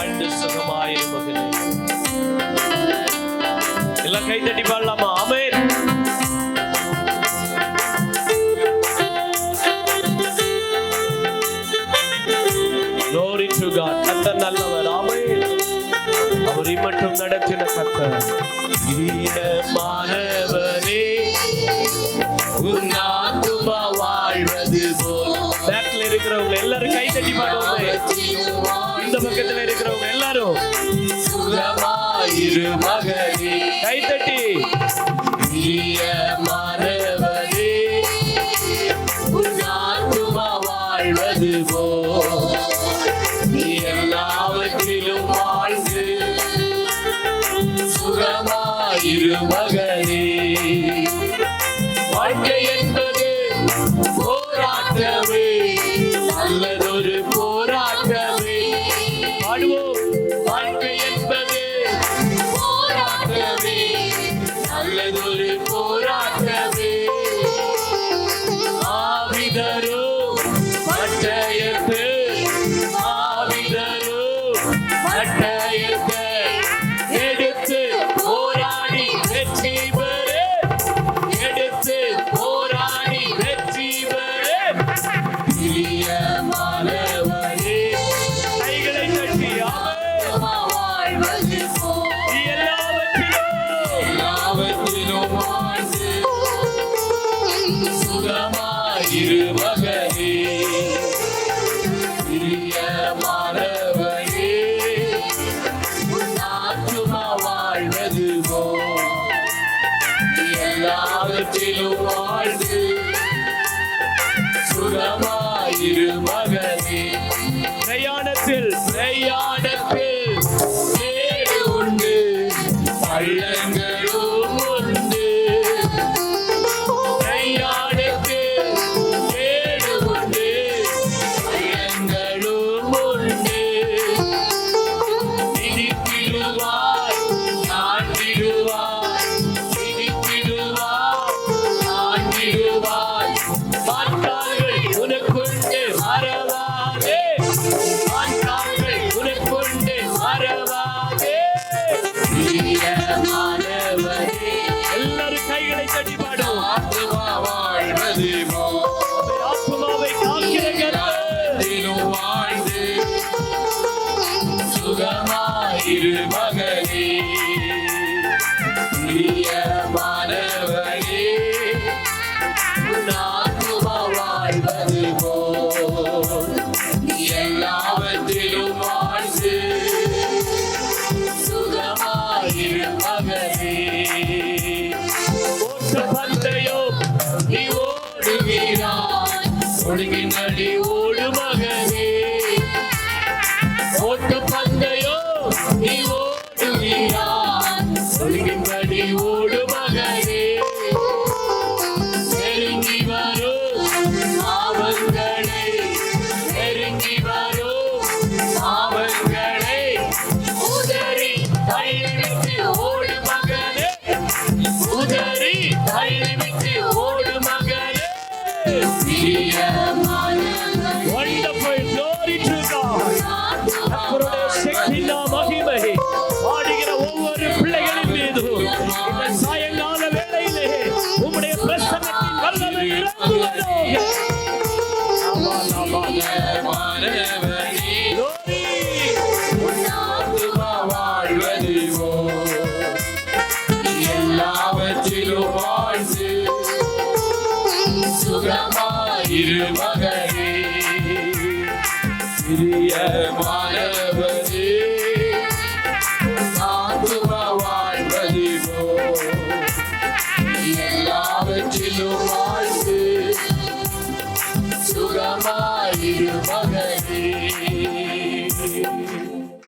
வாழ்ந்து சுகமாயிருப்பகிறேன் எல்லாம் கைத்தட்டி பாடலாமா? அமேன் Glory to God. கத்தர் நல்லவர். ஆமேன். அவரை மட்டும் நடத்தின கத்தர். ஈரமானவரே உன் வாழ்வது போல். பேக்ல இருக்கிறவங்க எல்லாரும் கை தட்டி பாடுவாங்க இந்த பக்கத்துல இருக்கிறவங்க எல்லாரும். சுகமாயிரு மகனே கை தட்டி பிரியமானவரே உன் ஆத்துமா வாழ்வது நீ எல்லாவற்றிலும் வாழ்ந்து சுகமாயிரு மகனே வாழ்க்கை Hare சுகமாயிரு மகனே பிரியமானவரே உன் ஆத்துமா வாழ்வது நீ எல்லாவற்றிலும் வாழ்ந்து சுகமாயிரு மகனே. பிரயாணத்தில் பிரயாணத்தில் உண்டு. பள்ளங்களும் சுகமாயிரு மகனே பிரியமானவரே உன் வாழ்வது போல் நீ எல்லாவற்றிலும் வாழ்ந்து சுகமாயிரு மகனே ஓட்ட நீ ஓடுகிறாய் Wonderful glory to God. கர்த்தருடைய சக்தியில்லா மகிமை பாடுகிற ஒவ்வொரு பிள்ளைகளின் மீதும் இந்த சாயங்கால வேளையிலே உம்முடைய பிரசன்னத்தின் வல்லமை இறங்குவதாக. ஆமா, ஆமா. மாணவனே Glory. ஆத்துமா வாழ்வது போல் எல்லாவற்றிலும் வாழ்ந்து திருமகனே சிறிய மாணவனே.